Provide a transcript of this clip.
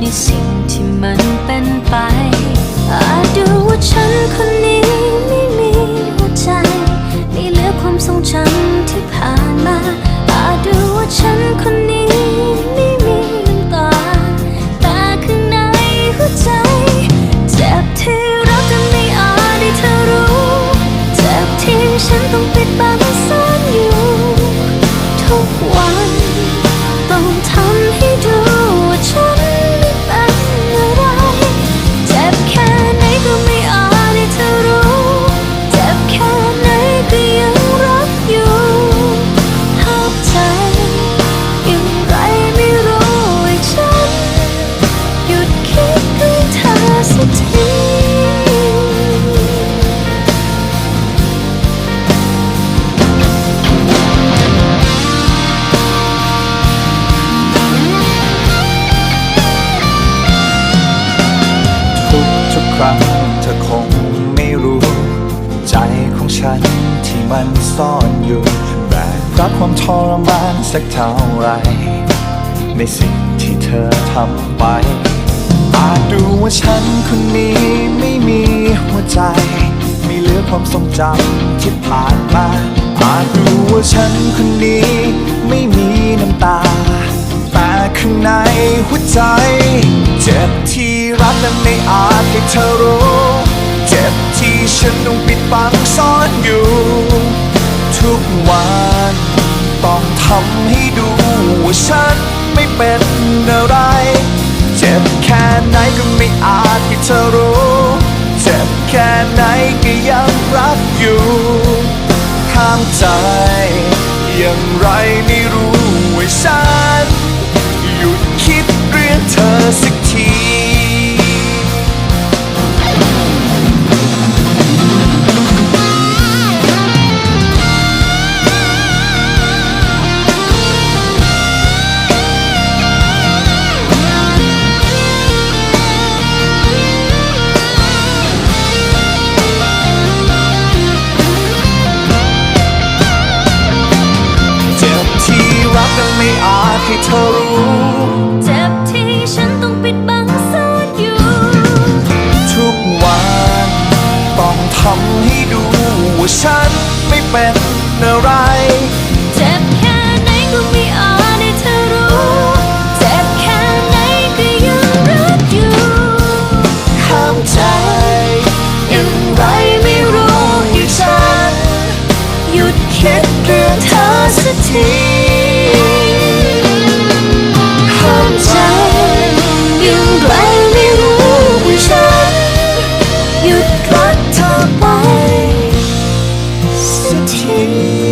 ในสิ่งที่มันเป็นไปอาจดูว่าฉันคนนี้ไม่มีหัวใจไม่เหลือความทรงจำ ครั้งเธอคงไม่รู้ ใจของฉันที่มันซ่อนอยู่แบกรับความทรมานสักเท่าไร ในสิ่งที่เธอทำไปอาจดูว่าฉันคนนี้ไม่มีหัวใจ ไม่เหลือความทรงจำที่ผ่านมาอาจดูว่าฉันคนนี้ไม่มีน้ำตา แต่ข้างในหัวใจเจ็บ นั้นไม่อาจให้เธอรู้ เจ็บที่ฉันต้องปิดบังซ่อนอยู่ ทุกวันต้องทำให้ดูว่าฉันไม่เป็นอะไร เจ็บแค่ไหนก็ไม่อาจให้เธอรู้ เจ็บแค่ไหนก็ยังรักอยู่ห้ามใจอย่างไรไม่รู้ว่าฉัน ว่าฉันไม่เป็นอะไร เจ็บแค่ไหนก็ไม่อาจให้เธอรู้ เจ็บแค่ไหนก็ยังรักอยู่ห้ามใจอย่างไรไม่รู้ให้ฉัน หยุดคิดเรื่องเธอสักที 听